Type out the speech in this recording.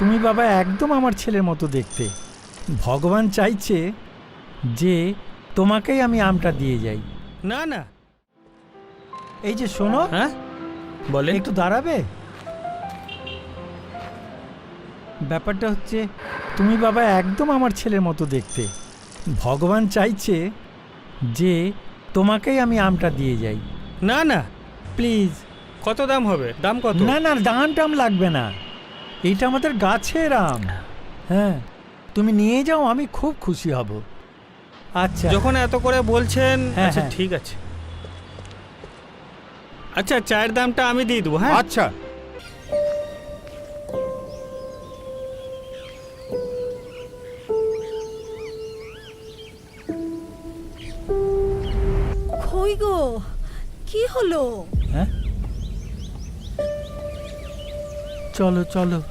তুমি বাবা একদম আমার ছেলের মতো দেখতে। ভগবান চাইছে যে তোমাকেই আমি আমটা দিয়ে যাই। না না। এই যে শোনো। হ্যাঁ? বলেন। একটু দাঁড়াবে? ব্যাপারটা হচ্ছে তুমি বাবা একদম আমার ছেলের মতো দেখতে। ভগবান চাইছে যে তোমাকেই আমি আমটা দিয়ে যাই। না না। প্লিজ। কত দাম হবে? দাম কত? না না দান টাম লাগবে না। এইটা আমাদের গাছের আম। হ্যাঁ। তুমি নিয়ে যাও আমি খুব খুশি হব। আচ্ছা। যখন এত করে বলছেন হ্যাঁ, আচ্ছা হ্যাঁ। ঠিক আছে। আচ্ছা চায়ের দামটা আমি দিয়ে দেবো হ্যাঁ? আচ্ছা। কই গো? কি হলো? হ্যাঁ? চলো চলো।